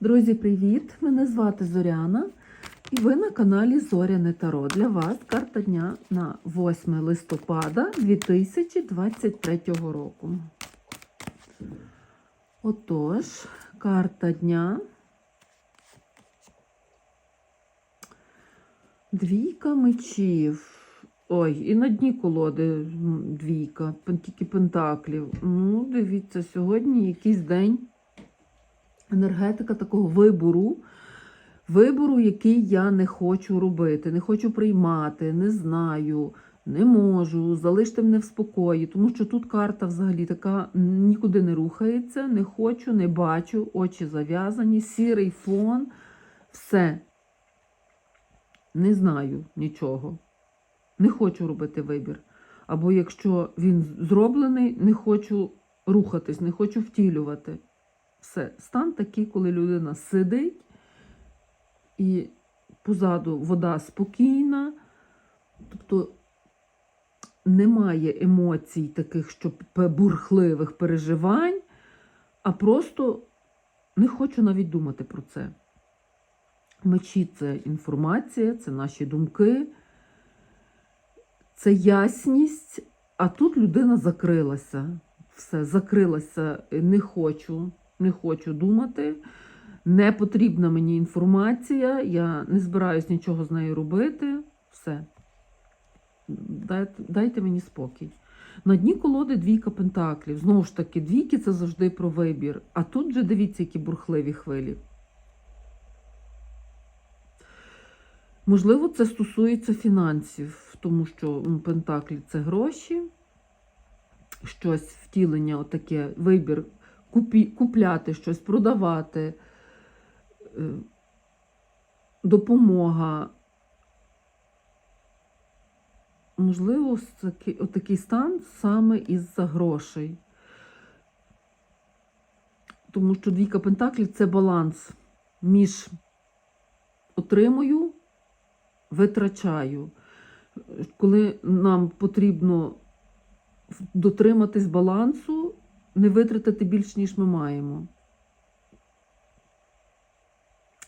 Друзі, привіт! Мене звати Зоряна, і ви на каналі Зоряне Таро. Для вас карта дня на 8 листопада 2023 року. Отож, карта дня. Двійка мечів. Ой, і на дні колоди двійка, тільки пентаклів. Ну, дивіться, сьогодні якийсь день енергетика такого вибору, вибору, який я не хочу робити, не хочу приймати, не знаю, не можу, залиште мене в спокої, тому що тут карта взагалі така нікуди не рухається, не хочу, не бачу, очі зав'язані, сірий фон, все. Не знаю нічого. Не хочу робити вибір. Або якщо він зроблений, не хочу рухатись, не хочу втілювати. Все. Стан такий, коли людина сидить і позаду вода спокійна, тобто немає емоцій таких, що бурхливих переживань, а просто не хочу навіть думати про це. Мечі це інформація, це наші думки, це ясність, а тут людина закрилася. Все, закрилася, не хочу, не хочу думати. Не потрібна мені інформація, я не збираюсь нічого з нею робити. Все. Дайте, дайте мені спокій. На дні колоди двійка пентаклів. Знову ж таки, двійки це завжди про вибір. А тут же дивіться, які бурхливі хвилі. Можливо, це стосується фінансів, тому що пентаклі це гроші, щось втілення, отаке, вибір, купі, купляти щось, продавати, е, допомога. Можливо, такий, стан саме із-за грошей. Тому що двійка пентаклів це баланс між отримую, витрачаю. Коли нам потрібно дотриматись балансу, не витратити більш, ніж ми маємо.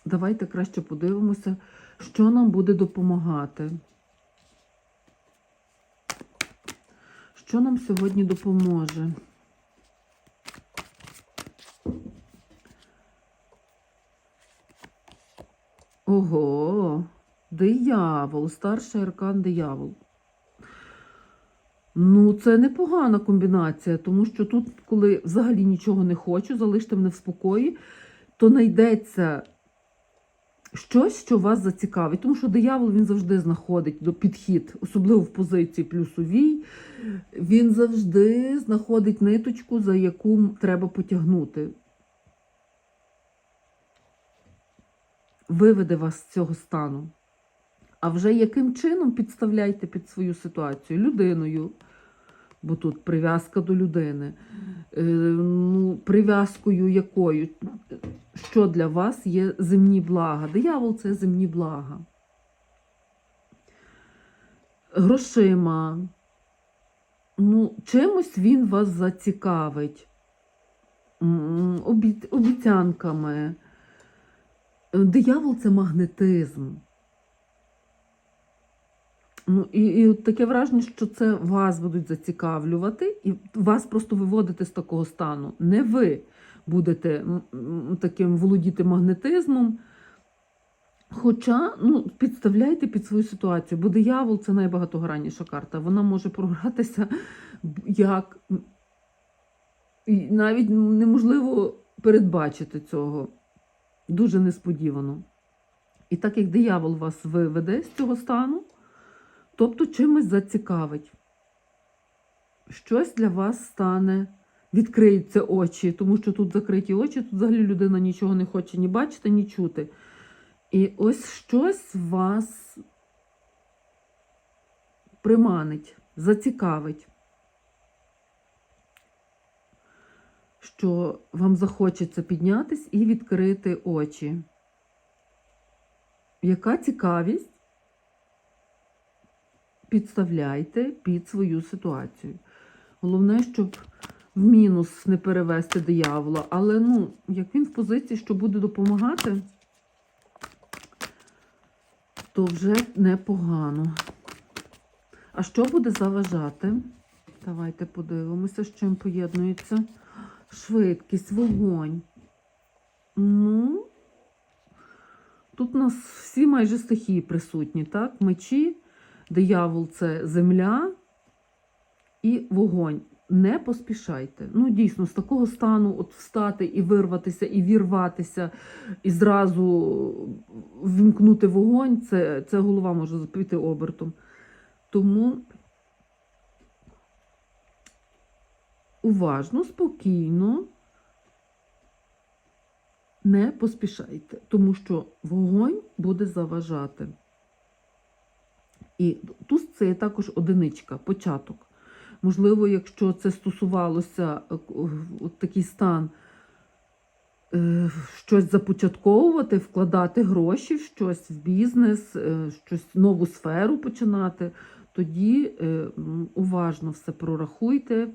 Давайте краще подивимося, що нам буде допомагати. Що нам сьогодні допоможе? Ого, диявол, старший аркан диявол. Ну, це непогана комбінація, тому що тут, коли взагалі нічого не хочу, залиште мене в спокої, то знайдеться щось, що вас зацікавить. Тому що диявол він завжди знаходить до підхід, особливо в позиції плюсовій. Він завжди знаходить ниточку, за яку треба потягнути. Виведе вас з цього стану. А вже яким чином підставляйте під свою ситуацію? Людиною, бо тут прив'язка до людини. Е, ну, прив'язкою якою? Що для вас є земні блага? Диявол це земні блага. Грошима. Ну, чимось він вас зацікавить. Обіцянками. Е, Диявол це магнетизм. Ну, і, і таке враження, що це вас будуть зацікавлювати, і вас просто виводити з такого стану. Не ви будете таким володіти магнетизмом. Хоча ну, підставляйте під свою ситуацію, бо диявол це найбагатогранніша карта. Вона може програтися як і навіть неможливо передбачити цього. Дуже несподівано. І так як диявол вас виведе з цього стану, тобто чимось зацікавить. Щось для вас стане, відкриються очі, тому що тут закриті очі, тут взагалі людина нічого не хоче ні бачити, ні чути. І ось щось вас приманить, зацікавить, що вам захочеться піднятись і відкрити очі. Яка цікавість? Підставляйте під свою ситуацію. Головне, щоб в мінус не перевести диявола. Але ну, як він в позиції, що буде допомагати, то вже непогано. А що буде заважати? Давайте подивимося, з чим поєднується. Швидкість, вогонь. Ну, тут у нас всі майже стихії присутні, так? Мечі, диявол це земля і вогонь. Не поспішайте. Ну, дійсно, з такого стану от встати і вирватися, і вірватися, і зразу вімкнути вогонь, це, це голова може піти обертом. Тому уважно, спокійно, не поспішайте, тому що вогонь буде заважати. І тут це є також одиничка, початок. Можливо, якщо це стосувалося е, от такий стан, е, щось започатковувати, вкладати гроші в щось, в бізнес, е, щось нову сферу починати, тоді уважно все прорахуйте,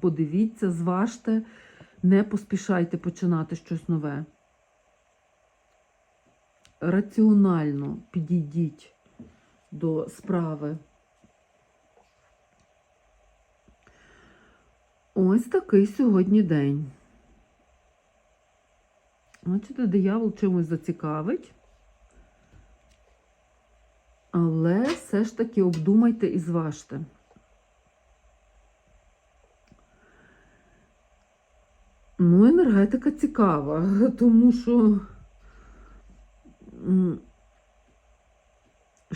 подивіться, зважте, не поспішайте починати щось нове. Раціонально підійдіть до справи. Ось такий сьогодні день. Бачите, диявол чимось зацікавить. Але все ж таки обдумайте і зважте. Ну, енергетика цікава, тому що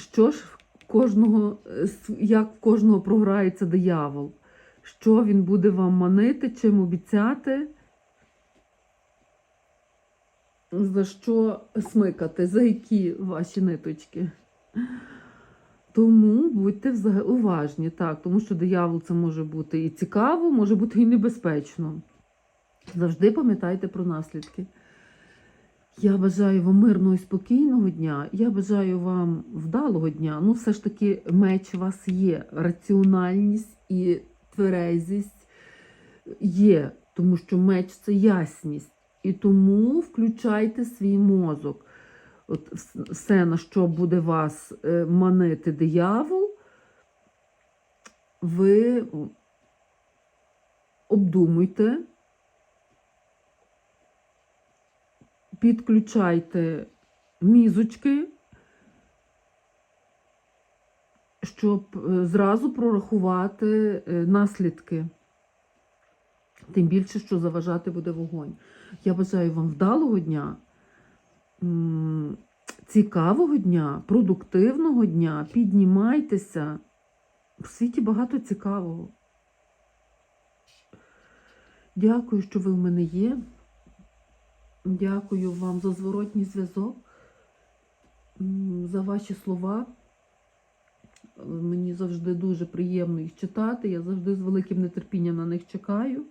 що ж в кожного, е, як в кожного програється диявол? Що він буде вам манити, чим обіцяти? За що смикати, за які ваші ниточки? Тому будьте взаг- уважні, так, тому що диявол це може бути і цікаво, може бути і небезпечно. Завжди пам'ятайте про наслідки. Я бажаю вам мирного і спокійного дня. Я бажаю вам вдалого дня. Ну, все ж таки, меч у вас є. Раціональність і тверезість є, тому що меч це ясність. І тому включайте свій мозок. От все, на що буде вас е, манити диявол, ви обдумуйте, підключайте мізочки, щоб е, зразу прорахувати е, наслідки. Тим більше, що заважати буде вогонь. Я бажаю вам вдалого дня, цікавого дня, продуктивного дня. Піднімайтеся. В світі багато цікавого. Дякую, що ви в мене є. Дякую вам за зворотній зв'язок, за ваші слова. Мені завжди дуже приємно їх читати. Я завжди з великим нетерпінням на них чекаю.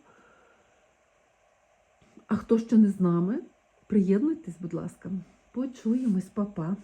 А хто ще не з нами, приєднуйтесь, будь ласка. Почуємось, па-па.